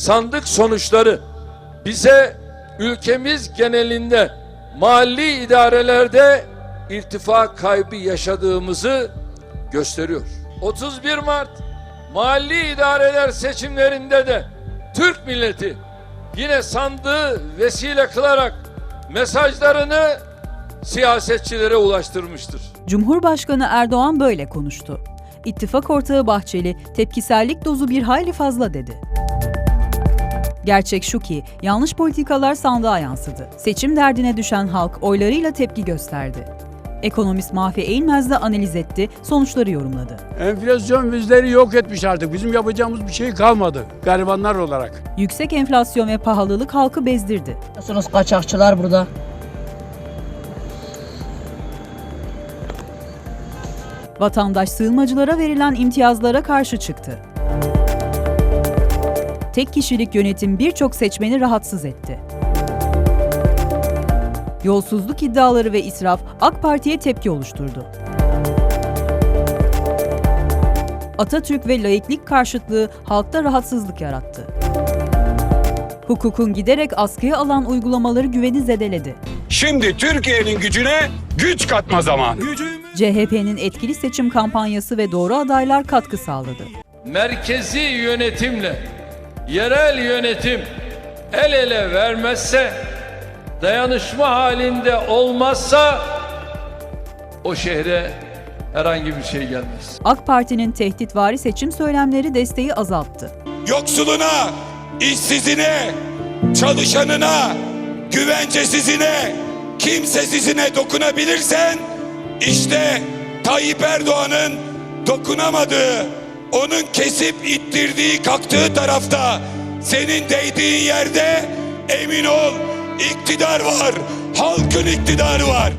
sandık sonuçları bize ülkemiz genelinde mahalli idarelerde irtifa kaybı yaşadığımızı gösteriyor. 31 Mart mahalli idareler seçimlerinde de Türk milleti yine sandığı vesile kılarak mesajlarını siyasetçilere ulaştırmıştır. Cumhurbaşkanı Erdoğan böyle konuştu. İttifak ortağı Bahçeli, tepkisellik dozu bir hayli fazla dedi. Gerçek şu ki yanlış politikalar sandığa yansıdı. Seçim derdine düşen halk oylarıyla tepki gösterdi. Ekonomist Mahfi Eğilmez de analiz etti, sonuçları yorumladı. Enflasyon bizleri yok etmiş artık. Bizim yapacağımız bir şey kalmadı garibanlar olarak. Yüksek enflasyon ve pahalılık halkı bezdirdi. Biliyorsunuz kaçakçılar burada. Vatandaş sığınmacılara verilen imtiyazlara karşı çıktı. Tek kişilik yönetim birçok seçmeni rahatsız etti. Yolsuzluk iddiaları ve israf AK Parti'ye tepki oluşturdu. Atatürk ve laiklik karşıtlığı halkta rahatsızlık yarattı. Hukukun giderek askıya alan uygulamaları güveni zedeledi. Şimdi Türkiye'nin gücüne güç katma zamanı. CHP'nin etkili seçim kampanyası ve doğru adaylar katkı sağladı. merkezi yönetimle yerel yönetim el ele vermezse, dayanışma halinde olmazsa o şehre herhangi bir şey gelmez. AK Parti'nin tehditvari seçim söylemleri desteği azalttı. yoksuluna, işsizine, çalışanına, güvencesizine, kimsesizine dokunabilirsen işte Tayyip Erdoğan'ın dokunamadığı, onun kesip ittirdiği, kalktığı tarafta senin değdiğin yerde emin ol iktidar var, halkın iktidarı var.